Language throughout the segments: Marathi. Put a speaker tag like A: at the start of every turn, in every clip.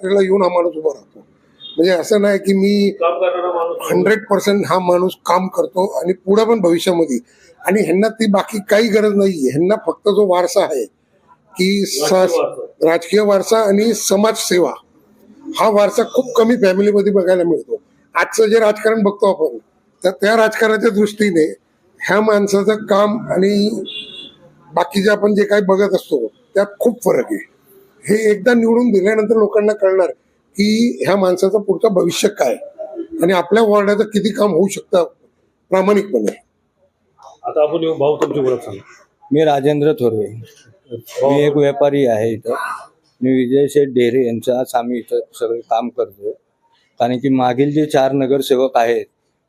A: त्याला येऊन हा माणूस उभा राहतो. म्हणजे असं नाही की मी हंड्रेड पर्सेंट हा माणूस काम करतो आणि पुढे पण भविष्यामध्ये. आणि ह्यांना ती बाकी काही गरज नाही ह्यांना फक्त जो वारसा आहे की.
B: राजकीय वारसा.
A: आणि समाजसेवा हा वारसा खूप कमी फॅमिलीमध्ये बघायला मिळतो. आजचं जे राजकारण बघतो आपण तर त्या राजकारणाच्या दृष्टीने ह्या माणसाचं काम आणि बाकीचे आपण जे काही बघत असतो त्यात खूप फरक आहे. हे एकदा निवडून दिल्यानंतर लोकांना कळणार की ह्या माणसाचं पुढचं भविष्य काय? आणि आपल्या वॉर्डाचं किती काम होऊ शकतं प्रामाणिकपणे?
B: आता आपण येऊ. भाऊ तुमची ओळख सांगा.
C: मी राजेंद्र थोरवे. मी एक व्यापारी आहे इथं. मी विजय शेठ डेरे यांचं आज आम्ही इथं सगळं काम करतोय. कारण की मागील जे चार नगरसेवक आहेत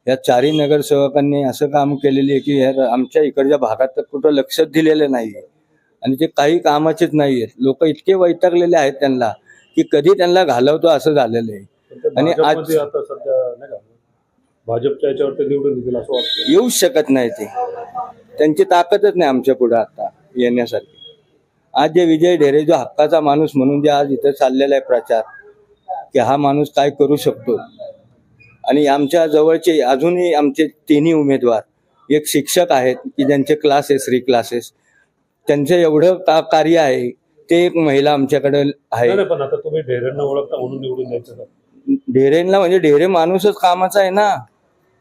C: या चारही नगरसेवकांनी असं काम केलेले आहे की या आमच्या इकडच्या भागात तर कुठं लक्ष दिलेलं नाही आणि ते काही कामाचेच नाही आहेत लोक इतके वैतागलेले आहेत त्यांना की कधी त्यांना घालवतो असं झालेलं आहे. आणि आज-
B: आता सध्या नाही का? भाजपच्या निवडून येतील असं वाटतं
C: येऊच शकत नाही ते. त्यांची ताकदच नाही आमच्या पुढे आता येण्यासाठी आज जे विजय ढेरे जो हक्काचा माणूस म्हणून जे आज इथं चाललेला आहे प्रचार की हा माणूस काय करू शकतो? आणि आमच्या जवळचे अजूनही आमचे तिन्ही उमेदवार एक शिक्षक आहेत की ज्यांचे क्लासेस फ्री क्लासेस त्यांचं एवढं का कार्य आहे ते एक महिला आमच्याकडे आहे.
B: पण आता तुम्ही ढेरेंना ओळखता म्हणून निवडून द्यायचं का?
C: ढेरेंना म्हणजे ढेरे माणूसच कामाचा आहे ना.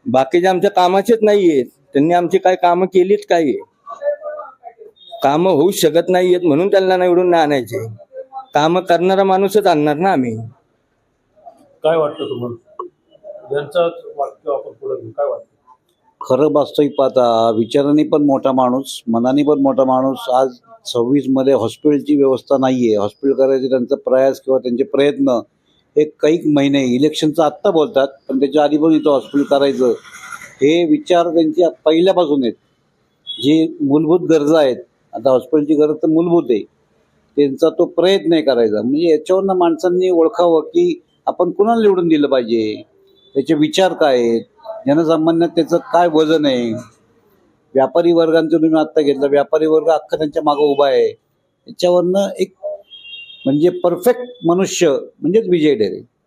C: बाकीचे आमच्या कामाचेच नाहीयेत. त्यांनी आमची काय कामं केलीच काय कामं होऊ शकत नाहीयेत म्हणून त्यांना निवडून नाही आणायचे. कामं करणारा माणूसच आणणार ना आम्ही.
B: काय वाटतं तुम्हाला? यांचाच वाक्य आपण पुढे घेऊ काय वाटतं?
D: खरं वास्तविक पाहता विचाराने पण मोठा माणूस मनाने पण मोठा माणूस आज सव्वीसमध्ये हॉस्पिटलची व्यवस्था नाही आहे हॉस्पिटल करायचे त्यांचा प्रयास किंवा त्यांचे प्रयत्न हे काही महिने इलेक्शनचं आत्ता बोलतात पण त्याच्या आधी पण इथं हॉस्पिटल करायचं. हे विचार त्यांची पहिल्यापासून आहेत. जी मूलभूत गरजा आहेत आता हॉस्पिटलची गरज तर मूलभूत आहे. त्यांचा तो प्रयत्न आहे करायचा. म्हणजे याच्यावरनं माणसांनी ओळखावं की आपण कुणाला निवडून दिलं पाहिजे? त्याचे विचार काय आहेत? जनसामान्य त्याचं काय वजन आहे? व्यापारी वर्गांचं तुम्ही आत्ता घेतलं व्यापारी वर्ग अख्खा त्यांच्या मागं उभा आहे. त्याच्यावरनं एक म्हणजे परफेक्ट मनुष्य म्हणजेच विजय डेरे.